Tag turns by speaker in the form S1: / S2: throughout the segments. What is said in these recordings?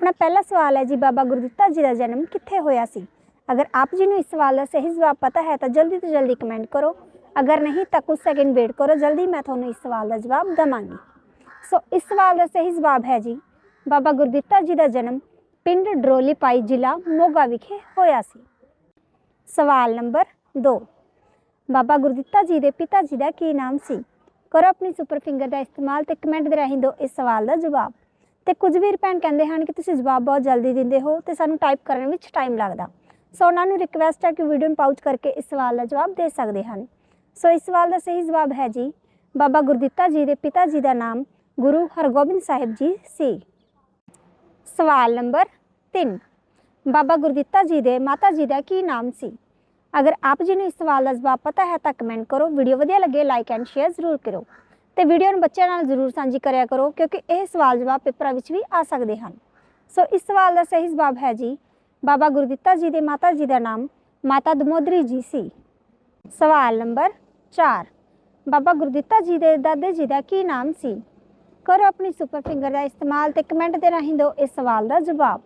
S1: ਆਪਣਾ ਪਹਿਲਾ ਸਵਾਲ ਹੈ ਜੀ, ਬਾਬਾ ਗੁਰਦਿੱਤਾ ਜੀ ਦਾ ਜਨਮ ਕਿੱਥੇ ਹੋਇਆ ਸੀ? ਅਗਰ ਆਪ ਜੀ ਨੂੰ ਇਸ ਸਵਾਲ ਦਾ ਸਹੀ ਜਵਾਬ ਪਤਾ ਹੈ ਤਾਂ ਜਲਦੀ ਤੋਂ ਜਲਦੀ ਕਮੈਂਟ ਕਰੋ। ਅਗਰ ਨਹੀਂ ਤਾਂ ਕੁਝ ਸੈਕਿੰਡ ਵੇਟ ਕਰੋ, ਜਲਦੀ ਮੈਂ ਤੁਹਾਨੂੰ ਇਸ ਸਵਾਲ ਦਾ ਜਵਾਬ ਦਵਾਂਗੀ। ਸੋ ਇਸ ਸਵਾਲ ਦਾ ਸਹੀ ਜਵਾਬ ਹੈ ਜੀ, ਬਾਬਾ ਗੁਰਦਿੱਤਾ ਜੀ ਦਾ ਜਨਮ ਪਿੰਡ ਡਰੋਲੀਪਾਈ ਜ਼ਿਲ੍ਹਾ ਮੋਗਾ ਵਿਖੇ ਹੋਇਆ ਸੀ। ਸਵਾਲ ਨੰਬਰ 2 ਬਾਬਾ ਗੁਰਦਿੱਤਾ ਜੀ ਦੇ ਪਿਤਾ ਜੀ ਦਾ ਕੀ ਨਾਮ ਸੀ? ਕਰੋ ਆਪਣੀ ਸੁਪਰ ਫਿੰਗਰ ਦਾ ਇਸਤੇਮਾਲ ਤੇ ਕਮੈਂਟ ਦੇ ਰਾਹੀਂ ਦਿਓ ਇਸ ਸਵਾਲ ਦਾ ਜਵਾਬ। ਤੇ ਕੁਝ ਵੀਰ ਭੈਣ ਕਹਿੰਦੇ ਹਨ ਕਿ ਤੁਸੀਂ ਜਵਾਬ ਬਹੁਤ ਜਲਦੀ ਦਿੰਦੇ ਹੋ ਤੇ ਸਾਨੂੰ ਟਾਈਪ ਕਰਨ ਵਿੱਚ ਟਾਈਮ ਲੱਗਦਾ। ਸੋ ਉਹਨਾਂ ਨੂੰ ਰਿਕਵੈਸਟ ਹੈ ਕਿ ਵੀਡੀਓ ਨੂੰ ਪਾਉਚ ਕਰਕੇ ਇਸ ਸਵਾਲ ਦਾ ਜਵਾਬ ਦੇ ਸਕਦੇ ਹਨ। ਸੋ ਇਸ ਸਵਾਲ ਦਾ ਸਹੀ ਜਵਾਬ ਹੈ ਜੀ, ਬਾਬਾ ਗੁਰਦਿੱਤਾ ਜੀ ਦੇ ਪਿਤਾ ਜੀ ਦਾ ਨਾਮ ਗੁਰੂ ਹਰਗੋਬਿੰਦ ਸਾਹਿਬ ਜੀ ਸੀ। ਸਵਾਲ ਨੰਬਰ 3 ਬਾਬਾ ਗੁਰਦਿੱਤਾ ਜੀ ਦੇ ਮਾਤਾ ਜੀ ਦਾ ਕੀ ਨਾਮ ਸੀ? ਅਗਰ ਆਪ ਜੀ ਨੂੰ ਇਸ ਸਵਾਲ ਦਾ ਜਵਾਬ ਪਤਾ ਹੈ ਤਾਂ ਕਮੈਂਟ ਕਰੋ ਵੀਡੀਓ ਵਧੀਆ ਲੱਗੇ ਲਾਈਕ ਐਂਡ ਸ਼ੇਅਰ ਜ਼ਰੂਰ ਕਰੋ। ਤੇ ਵੀਡੀਓ ਨੂੰ ਬੱਚਿਆਂ ਨਾਲ ਜ਼ਰੂਰ ਸਾਂਝੀ ਕਰਿਆ ਕਰੋ, ਕਿਉਂਕਿ ਇਹ ਸਵਾਲ ਜਵਾਬ ਪੇਪਰਾਂ ਵਿੱਚ ਵੀ ਆ ਸਕਦੇ ਹਨ। ਸੋ ਇਸ ਸਵਾਲ ਦਾ ਸਹੀ ਜਵਾਬ ਹੈ ਜੀ, ਬਾਬਾ ਗੁਰਦਿੱਤਾ ਜੀ ਦੇ ਮਾਤਾ ਜੀ ਦਾ ਨਾਮ ਮਾਤਾ ਦਮੋਦਰੀ ਜੀ ਸੀ। ਸਵਾਲ ਨੰਬਰ 4 ਬਾਬਾ ਗੁਰਦਿੱਤਾ ਜੀ ਦੇ ਦਾਦੇ ਜੀ ਦਾ ਕੀ ਨਾਮ ਸੀ? ਕਰੋ ਆਪਣੀ ਸੁਪਰ ਫਿੰਗਰ ਦਾ ਇਸਤੇਮਾਲ ਤੇ ਕਮੈਂਟ ਦੇ ਰਾਹੀਂ ਦਿਓ ਇਸ ਸਵਾਲ ਦਾ ਜਵਾਬ।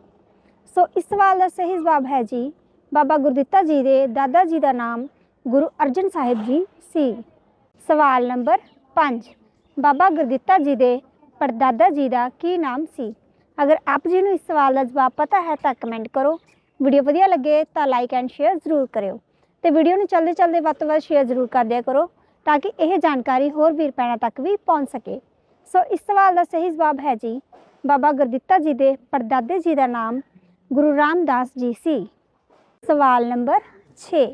S1: ਸੋ ਇਸ ਸਵਾਲ ਦਾ ਸਹੀ ਜਵਾਬ ਹੈ ਜੀ, ਬਾਬਾ ਗੁਰਦਿੱਤਾ ਜੀ ਦੇ ਦਾਦਾ ਜੀ ਦਾ ਨਾਮ ਗੁਰੂ ਅਰਜਨ ਸਾਹਿਬ ਜੀ ਸੀ। ਸਵਾਲ ਨੰਬਰ 5 ਬਾਬਾ ਗੁਰਦਿੱਤਾ ਜੀ ਦੇ ਪੜਦਾਦਾ ਜੀ ਦਾ ਕੀ ਨਾਮ ਸੀ? ਅਗਰ ਆਪ ਜੀ ਨੂੰ ਇਸ ਸਵਾਲ ਦਾ ਜਵਾਬ ਪਤਾ ਹੈ ਤਾਂ ਕਮੈਂਟ ਕਰੋ। ਵੀਡੀਓ ਵਧੀਆ ਲੱਗੇ ਤਾਂ ਲਾਈਕ ਐਂਡ ਸ਼ੇਅਰ ਜ਼ਰੂਰ ਕਰਿਓ। ਤੇ ਵੀਡੀਓ ਨੂੰ ਚੱਲਦੇ ਚਲਦੇ ਵੱਧ ਤੋਂ ਵੱਧ ਸ਼ੇਅਰ ਜ਼ਰੂਰ ਕਰ ਦਿਆ ਕਰੋ ਤਾਂ ਕਿ ਇਹ ਜਾਣਕਾਰੀ ਹੋਰ ਵੀਰ ਭੈਣਾਂ ਤੱਕ ਵੀ ਪਹੁੰਚ ਸਕੇ। ਸੋ ਇਸ ਸਵਾਲ ਦਾ ਸਹੀ ਜਵਾਬ ਹੈ ਜੀ, ਬਾਬਾ ਗੁਰਦਿੱਤਾ ਜੀ ਦੇ ਪੜਦਾਦੇ ਜੀ ਦਾ ਨਾਮ ਗੁਰੂ ਰਾਮਦਾਸ ਜੀ ਸੀ। ਸਵਾਲ ਨੰਬਰ 6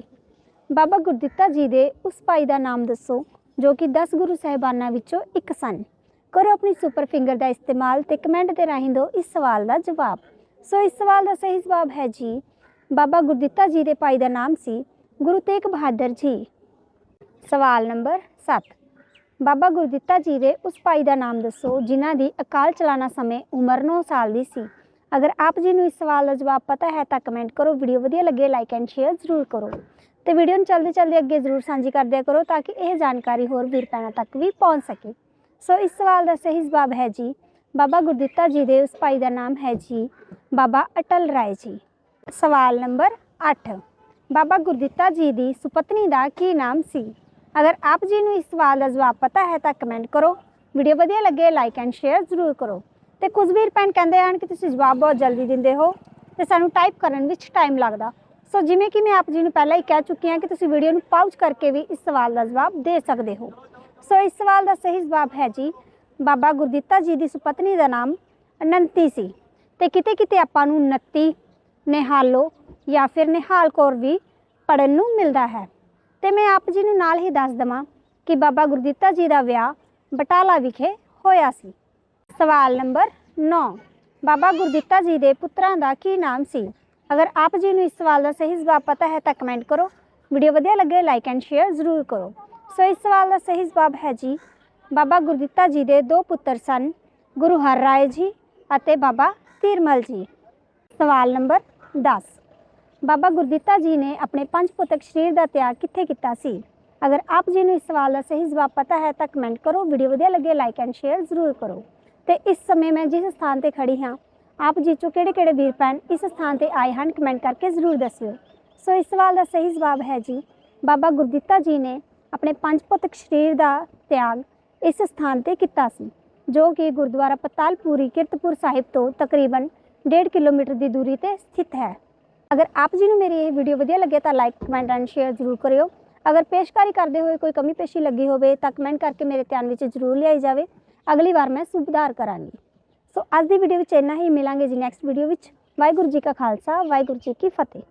S1: ਬਾਬਾ ਗੁਰਦਿੱਤਾ ਜੀ ਦੇ ਉਸ ਭਾਈ ਦਾ ਨਾਮ ਦੱਸੋ। ਜੋ ਕਿ 10 ਗੁਰੂ ਸਾਹਿਬਾਨਾਂ ਵਿੱਚੋਂ ਇੱਕ ਸਨ। ਕਰੋ ਆਪਣੀ ਸੁਪਰ ਫਿੰਗਰ ਦਾ ਇਸਤੇਮਾਲ ਤੇ ਕਮੈਂਟ ਦੇ ਰਾਹੀਂ ਦਿਓ ਇਸ ਸਵਾਲ ਦਾ ਜਵਾਬ। ਸੋ ਇਸ ਸਵਾਲ ਦਾ ਸਹੀ ਜਵਾਬ ਹੈ ਜੀ, ਬਾਬਾ ਗੁਰਦਿੱਤਾ ਜੀ ਦੇ ਭਾਈ ਦਾ ਨਾਮ ਸੀ ਗੁਰੂ ਤੇਗ ਬਹਾਦਰ ਜੀ। ਸਵਾਲ ਨੰਬਰ 7 ਬਾਬਾ ਗੁਰਦਿੱਤਾ ਜੀ ਦੇ ਉਸ ਭਾਈ ਦਾ ਨਾਮ ਦੱਸੋ, ਜਿਨ੍ਹਾਂ ਦੀ ਅਕਾਲ ਚਲਾਣਾ ਸਮੇਂ ਉਮਰ 9 ਸਾਲ ਦੀ ਸੀ। ਅਗਰ ਆਪ ਜੀ ਨੂੰ ਇਸ ਸਵਾਲ ਦਾ ਜਵਾਬ ਪਤਾ ਹੈ ਤਾਂ ਕਮੈਂਟ ਕਰੋ ਵੀਡੀਓ ਵਧੀਆ ਲੱਗੇ ਲਾਈਕ ਐਂਡ ਸ਼ੇਅਰ ਜ਼ਰੂਰ ਕਰੋ। ਤੇ ਵੀਡੀਓ ਨੂੰ ਚਲਦੇ ਚਲਦੇ ਅੱਗੇ ਜ਼ਰੂਰ ਸਾਂਝੀ ਕਰਦਿਆ ਕਰੋ ਤਾਂ ਕਿ ਇਹ ਜਾਣਕਾਰੀ ਹੋਰ ਵੀਰ ਭੈਣਾਂ ਤੱਕ ਵੀ ਪਹੁੰਚ ਸਕੇ। ਸੋ ਇਸ ਸਵਾਲ ਦਾ ਸਹੀ ਜਵਾਬ ਹੈ ਜੀ, ਬਾਬਾ ਗੁਰਦਿੱਤਾ ਜੀ ਦੇ ਉਸ ਭਾਈ ਦਾ ਨਾਮ ਹੈ ਜੀ, ਬਾਬਾ ਅਟਲ ਰਾਏ ਜੀ। ਸਵਾਲ ਨੰਬਰ 8 ਬਾਬਾ ਗੁਰਦਿੱਤਾ ਜੀ ਦੀ ਸੁਪਤਨੀ ਦਾ ਕੀ ਨਾਮ ਸੀ? ਅਗਰ ਆਪ ਜੀ ਨੂੰ ਇਸ ਸਵਾਲ ਦਾ ਜਵਾਬ ਪਤਾ ਹੈ ਤਾਂ ਕਮੈਂਟ ਕਰੋ ਵੀਡੀਓ ਵਧੀਆ ਲੱਗੇ ਲਾਈਕ ਐਂਡ ਸ਼ੇਅਰ ਜ਼ਰੂਰ ਕਰੋ। ਤੇ ਕੁਝ ਵੀਰ ਭੈਣ ਕਹਿੰਦੇ ਹਨ ਕਿ ਤੁਸੀਂ ਜਵਾਬ ਬਹੁਤ ਜਲਦੀ ਦਿੰਦੇ ਹੋ ਤੇ ਸਾਨੂੰ ਟਾਈਪ ਕਰਨ ਵਿੱਚ ਟਾਈਮ ਲੱਗਦਾ। ਸੋ ਜਿਵੇਂ ਕਿ ਮੈਂ ਆਪ ਜੀ ਨੂੰ ਪਹਿਲਾਂ ਹੀ ਕਹਿ ਚੁੱਕੀ ਹਾਂ ਕਿ ਤੁਸੀਂ ਵੀਡੀਓ ਨੂੰ ਪਾਉਚ ਕਰਕੇ ਵੀ ਇਸ ਸਵਾਲ ਦਾ ਜਵਾਬ ਦੇ ਸਕਦੇ ਹੋ। ਸੋ ਇਸ ਸਵਾਲ ਦਾ ਸਹੀ ਜਵਾਬ ਹੈ ਜੀ, ਬਾਬਾ ਗੁਰਦਿੱਤਾ ਜੀ ਦੀ ਸੁਪਤਨੀ ਦਾ ਨਾਮ ਅਨੰਤੀ ਸੀ ਤੇ ਕਿਤੇ ਕਿਤੇ ਆਪਾਂ ਨੂੰ ਨੱਤੀ, ਨਿਹਾਲੋ ਜਾਂ ਫਿਰ ਨਿਹਾਲ ਕੌਰ ਵੀ ਪੜਨ ਨੂੰ ਮਿਲਦਾ ਹੈ। ਤੇ ਮੈਂ ਆਪ ਜੀ ਨੂੰ ਨਾਲ ਹੀ ਦੱਸ ਦਵਾਂ ਕਿ ਬਾਬਾ ਗੁਰਦਿੱਤਾ ਜੀ ਦਾ ਵਿਆਹ ਬਟਾਲਾ ਵਿਖੇ ਹੋਇਆ ਸੀ। ਸਵਾਲ ਨੰਬਰ 9 ਬਾਬਾ ਗੁਰਦਿੱਤਾ ਜੀ ਦੇ ਪੁੱਤਰਾਂ ਦਾ ਕੀ ਨਾਮ ਸੀ? ਅਗਰ ਆਪ ਜੀ ਨੂੰ ਇਸ ਸਵਾਲ ਦਾ ਸਹੀ ਜਵਾਬ ਪਤਾ ਹੈ ਤਾਂ ਕਮੈਂਟ ਕਰੋ। ਵੀਡੀਓ ਵਧੀਆ ਲੱਗੇ ਲਾਈਕ ਐਂਡ ਸ਼ੇਅਰ ਜ਼ਰੂਰ ਕਰੋ। ਸੋ ਇਸ ਸਵਾਲ ਦਾ ਸਹੀ ਜਵਾਬ ਹੈ ਜੀ, ਬਾਬਾ ਗੁਰਦਿੱਤਾ ਜੀ ਦੇ ਦੋ ਪੁੱਤਰ ਸਨ, ਗੁਰੂ ਹਰ ਰਾਏ ਜੀ ਅਤੇ ਬਾਬਾ ਧੀਰਮਲ ਜੀ। ਸਵਾਲ ਨੰਬਰ 10 ਬਾਬਾ ਗੁਰਦਿੱਤਾ ਜੀ ਨੇ ਆਪਣੇ ਪੰਜ ਪੁੱਤਕ ਸਰੀਰ ਦਾ ਤਿਆਗ ਕਿੱਥੇ ਕੀਤਾ ਸੀ? ਅਗਰ ਆਪ ਜੀ ਨੂੰ ਇਸ ਸਵਾਲ ਦਾ ਸਹੀ ਜਵਾਬ ਪਤਾ ਹੈ ਤਾਂ ਕਮੈਂਟ ਕਰੋ। ਵੀਡੀਓ ਵਧੀਆ ਲੱਗੇ ਲਾਈਕ ਐਂਡ ਸ਼ੇਅਰ ਜ਼ਰੂਰ ਕਰੋ। ਤੇ ਇਸ ਸਮੇਂ ਮੈਂ ਜਿਸ ਸਥਾਨ ਤੇ ਖੜੀ ਹਾਂ, ਆਪ ਜੀ ਚੋਂ ਕਿਹੜੇ ਕਿਹੜੇ ਵੀਰ ਭੈਣ ਇਸ ਸਥਾਨ ਤੇ ਆਏ ਹਨ ਕਮੈਂਟ ਕਰਕੇ ਜ਼ਰੂਰ ਦੱਸਿਓ। ਸੋ ਇਸ ਸਵਾਲ ਦਾ ਸਹੀ ਜਵਾਬ ਹੈ ਜੀ, ਬਾਬਾ ਗੁਰਦਿੱਤਾ ਜੀ ਨੇ ਆਪਣੇ ਪੰਜ ਪੁੱਤਕ ਸਰੀਰ ਦਾ ਤਿਆਗ ਇਸ ਸਥਾਨ ਤੇ ਕੀਤਾ ਸੀ, ਜੋ ਕਿ ਗੁਰਦੁਆਰਾ ਪਤਾਲਪੂਰੀ ਕਿਰਤਪੁਰ ਸਾਹਿਬ ਤੋਂ ਤਕਰੀਬਨ 1.5 ਕਿਲੋਮੀਟਰ ਦੀ ਦੂਰੀ ਤੇ ਸਥਿਤ ਹੈ। ਅਗਰ ਆਪ ਜੀ ਨੂੰ ਮੇਰੀ ਇਹ ਵੀਡੀਓ ਵਧੀਆ ਲੱਗੇ ਤਾਂ ਲਾਈਕ ਕਮੈਂਟ ਐਂਡ ਸ਼ੇਅਰ ਜ਼ਰੂਰ ਕਰਿਓ। ਅਗਰ ਪੇਸ਼ਕਾਰੀ ਕਰਦੇ ਹੋਏ ਕੋਈ ਕਮੀ ਪੇਸ਼ੀ ਲੱਗੀ ਹੋਵੇ ਤਾਂ ਕਮੈਂਟ ਕਰਕੇ ਮੇਰੇ ਧਿਆਨ ਵਿੱਚ ਜ਼ਰੂਰ ਲਿਆਈ ਜਾਵੇ। ਅਗਲੀ ਵਾਰ ਮੈਂ ਸੁਧਾਰ ਕਰਾਂਗੀ। ਸੋ ਅੱਜ ਦੀ ਵੀਡੀਓ ਵਿੱਚ ਇੰਨਾ ਹੀ। ਮਿਲਾਂਗੇ ਜੀ ਨੈਕਸਟ ਵੀਡੀਓ ਵਿੱਚ। ਵਾਹਿਗੁਰੂ ਜੀ ਕਾ ਖਾਲਸਾ, ਵਾਹਿਗੁਰੂ ਜੀ ਕੀ ਫਤਿਹ।